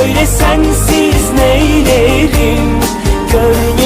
Söyle sensiz neylerim? Görmediğim